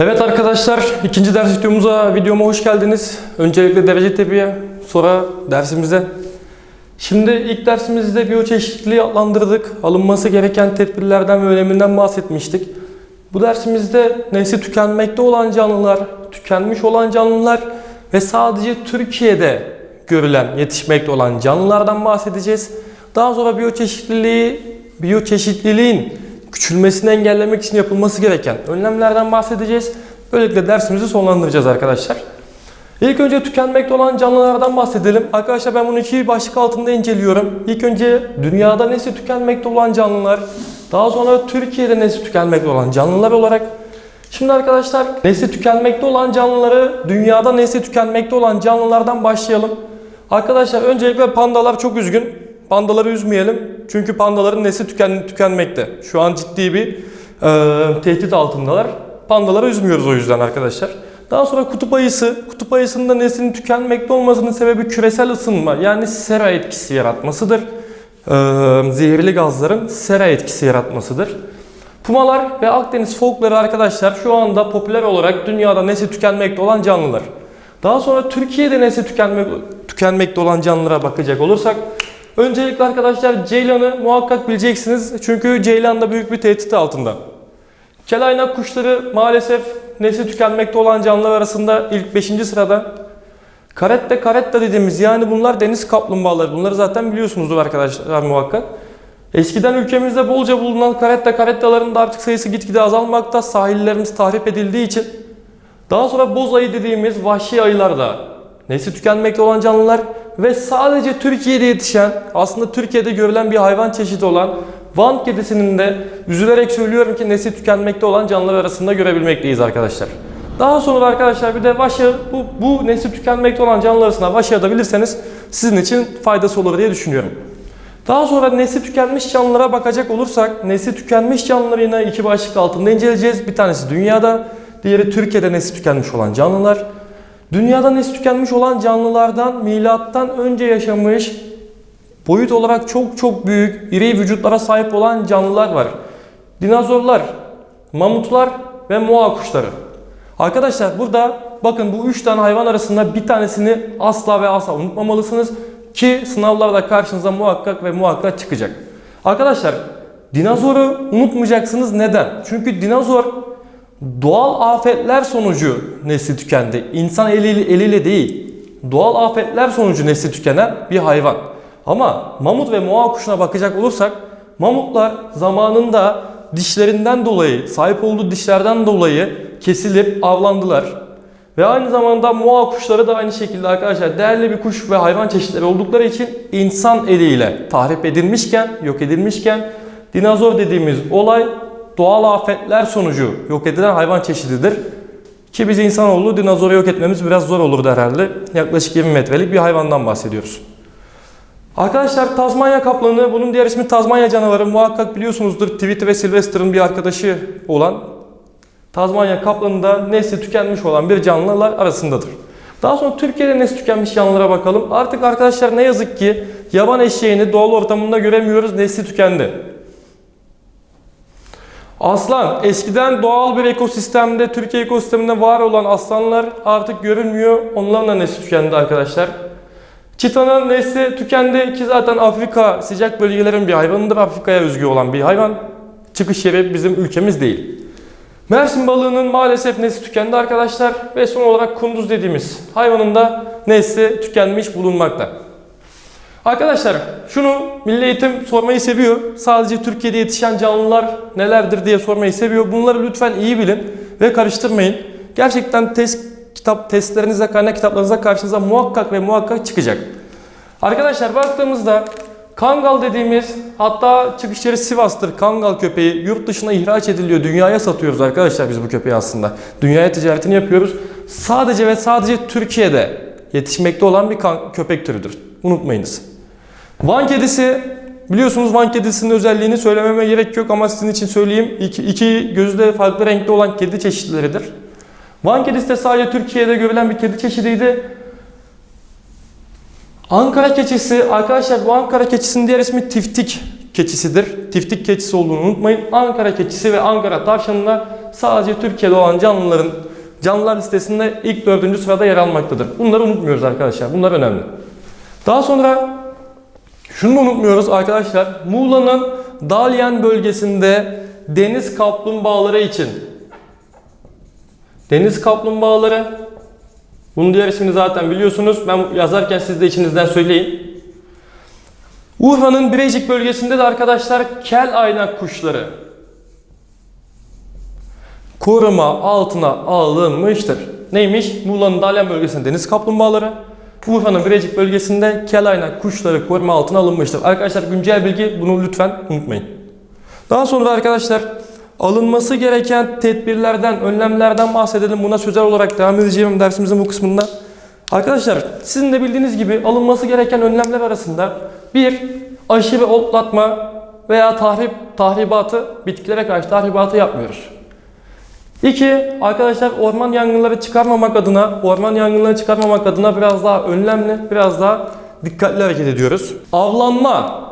Evet arkadaşlar, ikinci ders videomuza, videoma hoş geldiniz. Öncelikle derece tepiye, sonra dersimize. Şimdi ilk dersimizde biyoçeşitliliği adlandırdık. Alınması gereken tedbirlerden ve öneminden bahsetmiştik. Bu dersimizde nesli tükenmekte olan canlılar, tükenmiş olan canlılar ve sadece Türkiye'de görülen, yetişmekte olan canlılardan bahsedeceğiz. Daha sonra biyoçeşitliliği, biyoçeşitliliğin küçülmesini engellemek için yapılması gereken önlemlerden bahsedeceğiz. Böylelikle dersimizi sonlandıracağız arkadaşlar. İlk önce tükenmekte olan canlılardan bahsedelim. Arkadaşlar ben bunu iki başlık altında inceliyorum. İlk önce dünyada nesli tükenmekte olan canlılar, daha sonra Türkiye'de nesli tükenmekte olan canlılar olarak. Şimdi arkadaşlar nesli tükenmekte olan canlıları, dünyada nesli tükenmekte olan canlılardan başlayalım. Arkadaşlar öncelikle pandalar çok üzgün. Pandaları üzmeyelim. Çünkü pandaların nesli tüken, tükenmekte. Şu an ciddi bir e, tehdit altındalar. Pandaları üzmüyoruz o yüzden arkadaşlar. Daha sonra kutup ayısı. Kutup ayısının da neslinin tükenmekte olmasının sebebi küresel ısınma yani sera etkisi yaratmasıdır. Ee, zehirli gazların sera etkisi yaratmasıdır. Pumalar ve Akdeniz fokları arkadaşlar şu anda popüler olarak dünyada nesli tükenmekte olan canlılar. Daha sonra Türkiye'de nesli tükenmek, tükenmekte olan canlılara bakacak olursak öncelikle arkadaşlar ceylanı muhakkak bileceksiniz. Çünkü ceylan da büyük bir tehdit altında. Kelaynak kuşları maalesef nesli tükenmekte olan canlılar arasında ilk 5. sırada. Karette karetta dediğimiz yani bunlar deniz kaplumbağaları. Bunları zaten biliyorsunuzdur arkadaşlar muhakkak. Eskiden ülkemizde bolca bulunan karetta karettaların da artık sayısı gitgide azalmakta. Sahillerimiz tahrip edildiği için. Daha sonra boz ayı dediğimiz vahşi ayılar da nesli tükenmekte olan canlılar ve sadece Türkiye'de yetişen, aslında Türkiye'de görülen bir hayvan çeşidi olan Van kedisinin de üzülerek söylüyorum ki nesli tükenmekte olan canlılar arasında görebilmekteyiz arkadaşlar. Daha sonra arkadaşlar bir de vaşya, bu, bu nesli tükenmekte olan canlılar arasında vaşya da bilirseniz sizin için faydası olur diye düşünüyorum. Daha sonra nesli tükenmiş canlılara bakacak olursak, nesli tükenmiş canlıları yine iki başlık altında inceleyeceğiz. Bir tanesi dünyada, diğeri Türkiye'de nesli tükenmiş olan canlılar. Dünyada nesli tükenmiş olan canlılardan milattan önce yaşamış boyut olarak çok çok büyük, iri vücutlara sahip olan canlılar var. Dinozorlar, mamutlar ve moa kuşları. Arkadaşlar burada bakın bu üç tane hayvan arasında bir tanesini asla ve asla unutmamalısınız ki sınavlarda karşınıza muhakkak ve muhakkak çıkacak. Arkadaşlar dinozoru unutmayacaksınız. Neden? Çünkü dinozor doğal afetler sonucu nesli tükendi. İnsan eliyle, eliyle değil. Doğal afetler sonucu nesli tükenen bir hayvan. Ama mamut ve moa kuşuna bakacak olursak mamutlar zamanında dişlerinden dolayı, sahip olduğu dişlerden dolayı kesilip avlandılar. Ve aynı zamanda moa kuşları da aynı şekilde arkadaşlar değerli bir kuş ve hayvan çeşitleri oldukları için insan eliyle tahrip edilmişken, yok edilmişken dinozor dediğimiz olay doğal afetler sonucu yok edilen hayvan çeşididir. Ki biz insanoğlu dinozoru yok etmemiz biraz zor olurdu herhalde. Yaklaşık 20 metrelik bir hayvandan bahsediyoruz. Arkadaşlar Tazmanya kaplanı, bunun diğer ismi Tazmanya canavarı. Muhakkak biliyorsunuzdur Tweety ve Sylvester'ın bir arkadaşı olan Tazmanya kaplanı da nesli tükenmiş olan bir canlılar arasındadır. Daha sonra Türkiye'de nesli tükenmiş canlılara bakalım. Artık arkadaşlar ne yazık ki yaban eşeğini doğal ortamında göremiyoruz. Nesli tükendi. Aslan, eskiden doğal bir ekosistemde, Türkiye ekosisteminde var olan aslanlar artık görünmüyor. Onların da nesli tükendi arkadaşlar. Çitanın nesli tükendi ki zaten Afrika sıcak bölgelerin bir hayvanıdır. Afrika'ya özgü olan bir hayvan. Çıkış yeri bizim ülkemiz değil. Mersin balığının maalesef nesli tükendi arkadaşlar. Ve son olarak kunduz dediğimiz hayvanın da nesli tükenmiş bulunmakta. Arkadaşlar şunu Milli Eğitim sormayı seviyor. Sadece Türkiye'de yetişen canlılar nelerdir diye sormayı seviyor. Bunları lütfen iyi bilin ve karıştırmayın. Gerçekten test kitap testlerinizde, kaynak kitaplarınızda karşınıza muhakkak ve muhakkak çıkacak. Arkadaşlar baktığımızda Kangal dediğimiz hatta çıkış yeri Sivas'tır. Kangal köpeği yurt dışına ihraç ediliyor. Dünyaya satıyoruz arkadaşlar biz bu köpeği aslında. Dünyaya ticaretini yapıyoruz. Sadece ve sadece Türkiye'de yetişmekte olan bir köpek türüdür. Unutmayınız. Van kedisi biliyorsunuz Van kedisinin özelliğini söylememe gerek yok ama sizin için söyleyeyim. İki, iki gözü de farklı renkte olan kedi çeşitleridir. Van kedisi de sadece Türkiye'de görülen bir kedi çeşidiydi. Ankara keçisi, arkadaşlar bu Ankara keçisinin diğer ismi tiftik keçisidir. Tiftik keçisi olduğunu unutmayın. Ankara keçisi ve Ankara tavşanına sadece Türkiye'de olan canlıların canlılar listesinde ilk dördüncü sırada yer almaktadır. Bunları unutmuyoruz arkadaşlar. Bunlar önemli. Daha sonra şunu da unutmuyoruz arkadaşlar. Muğla'nın Dalyan bölgesinde deniz kaplumbağaları için deniz kaplumbağaları bunun diğer ismini zaten biliyorsunuz. Ben yazarken siz de içinizden söyleyin. Urfa'nın Birecik bölgesinde de arkadaşlar kel aynak kuşları koruma altına alınmıştır. Neymiş? Muğla'nın Dalyan bölgesinde deniz kaplumbağaları, Urfa'nın Birecik bölgesinde kel kuşları koruma altına alınmıştır. Arkadaşlar güncel bilgi bunu lütfen unutmayın. Daha sonra arkadaşlar alınması gereken tedbirlerden, önlemlerden bahsedelim. Buna sözel olarak devam edeceğim dersimizin bu kısmında. Arkadaşlar sizin de bildiğiniz gibi alınması gereken önlemler arasında bir aşırı otlatma veya tahrip tahribatı bitkilere karşı tahribatı yapmıyoruz. İki, arkadaşlar orman yangınları çıkarmamak adına, orman yangınları çıkarmamak adına biraz daha önlemli, biraz daha dikkatli hareket ediyoruz. Avlanma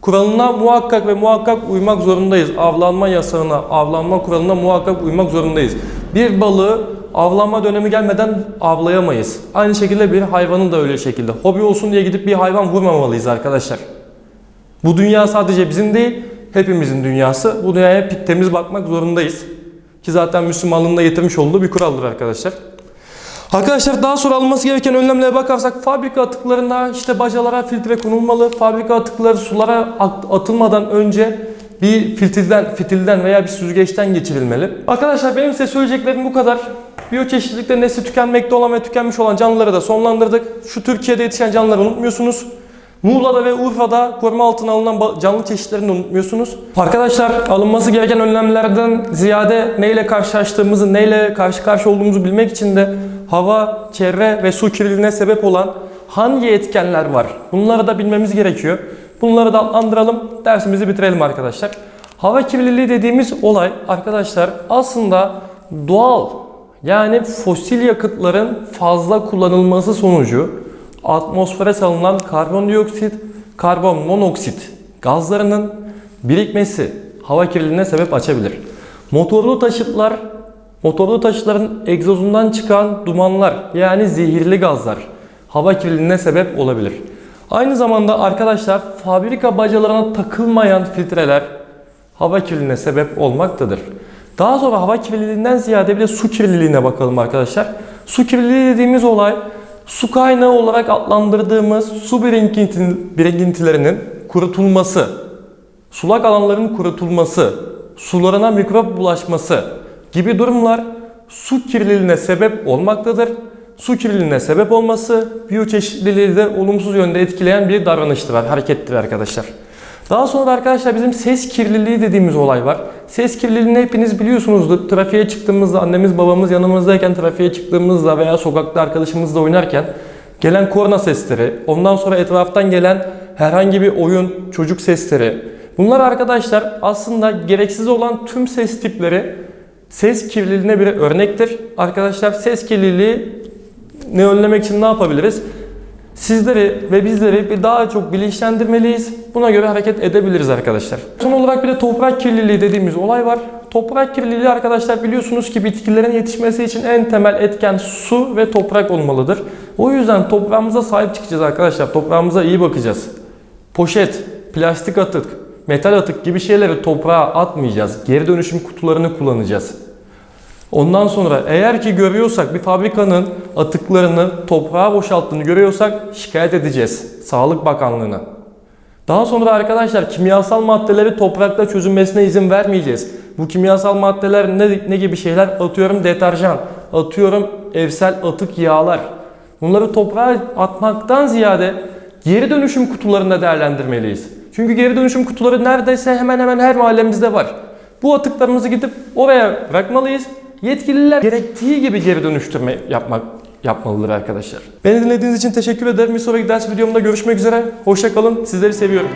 kuralına muhakkak ve muhakkak uymak zorundayız. Avlanma yasağına, avlanma kuralına muhakkak uymak zorundayız. Bir balığı avlanma dönemi gelmeden avlayamayız. Aynı şekilde bir hayvanın da öyle şekilde. Hobi olsun diye gidip bir hayvan vurmamalıyız arkadaşlar. Bu dünya sadece bizim değil, hepimizin dünyası. Bu dünyaya temiz bakmak zorundayız. Ki zaten Müslümanlığın da getirmiş olduğu bir kuraldır arkadaşlar. Arkadaşlar daha sonra alınması gereken önlemlere bakarsak fabrika atıklarına işte bacalara filtre konulmalı. Fabrika atıkları sulara at- atılmadan önce bir fitilden, fitilden veya bir süzgeçten geçirilmeli. Arkadaşlar benim size söyleyeceklerim bu kadar. Biyoçeşitlilikte nesli tükenmekte olan ve tükenmiş olan canlıları da sonlandırdık. Şu Türkiye'de yetişen canlıları unutmuyorsunuz. Muğla'da ve Urfa'da koruma altına alınan canlı çeşitlerini unutmuyorsunuz. Arkadaşlar alınması gereken önlemlerden ziyade neyle karşılaştığımızı, neyle karşı karşı olduğumuzu bilmek için de hava, çevre ve su kirliliğine sebep olan hangi etkenler var? Bunları da bilmemiz gerekiyor. Bunları da adlandıralım, dersimizi bitirelim arkadaşlar. Hava kirliliği dediğimiz olay arkadaşlar aslında doğal yani fosil yakıtların fazla kullanılması sonucu atmosfere salınan karbondioksit, karbon monoksit gazlarının birikmesi hava kirliliğine sebep açabilir. Motorlu taşıtlar, motorlu taşıtların egzozundan çıkan dumanlar yani zehirli gazlar hava kirliliğine sebep olabilir. Aynı zamanda arkadaşlar fabrika bacalarına takılmayan filtreler hava kirliliğine sebep olmaktadır. Daha sonra hava kirliliğinden ziyade bir de su kirliliğine bakalım arkadaşlar. Su kirliliği dediğimiz olay su kaynağı olarak adlandırdığımız su birikinti- birikintilerinin kurutulması, sulak alanların kurutulması, sularına mikrop bulaşması gibi durumlar su kirliliğine sebep olmaktadır. Su kirliliğine sebep olması biyoçeşitliliği de olumsuz yönde etkileyen bir davranıştır, harekettir arkadaşlar. Daha sonra arkadaşlar bizim ses kirliliği dediğimiz olay var. Ses kirliliğini hepiniz biliyorsunuzdur. Trafiğe çıktığımızda annemiz babamız yanımızdayken trafiğe çıktığımızda veya sokakta arkadaşımızla oynarken gelen korna sesleri, ondan sonra etraftan gelen herhangi bir oyun, çocuk sesleri. Bunlar arkadaşlar aslında gereksiz olan tüm ses tipleri ses kirliliğine bir örnektir. Arkadaşlar ses kirliliği ne önlemek için ne yapabiliriz? Sizleri ve bizleri bir daha çok bilinçlendirmeliyiz. Buna göre hareket edebiliriz arkadaşlar. Son olarak bir de toprak kirliliği dediğimiz olay var. Toprak kirliliği arkadaşlar biliyorsunuz ki bitkilerin yetişmesi için en temel etken su ve toprak olmalıdır. O yüzden toprağımıza sahip çıkacağız arkadaşlar. Toprağımıza iyi bakacağız. Poşet, plastik atık, metal atık gibi şeyleri toprağa atmayacağız. Geri dönüşüm kutularını kullanacağız. Ondan sonra eğer ki görüyorsak bir fabrikanın atıklarını toprağa boşalttığını görüyorsak şikayet edeceğiz Sağlık Bakanlığı'na. Daha sonra arkadaşlar kimyasal maddeleri toprakta çözünmesine izin vermeyeceğiz. Bu kimyasal maddeler ne, ne gibi şeyler? Atıyorum deterjan, atıyorum evsel atık yağlar. Bunları toprağa atmaktan ziyade geri dönüşüm kutularında değerlendirmeliyiz. Çünkü geri dönüşüm kutuları neredeyse hemen hemen her mahallemizde var. Bu atıklarımızı gidip oraya bırakmalıyız. Yetkililer gerektiği gibi geri dönüştürme yapmak yapmalıdır arkadaşlar. Beni dinlediğiniz için teşekkür ederim. Bir sonraki ders videomda görüşmek üzere. Hoşça kalın. Sizleri seviyorum.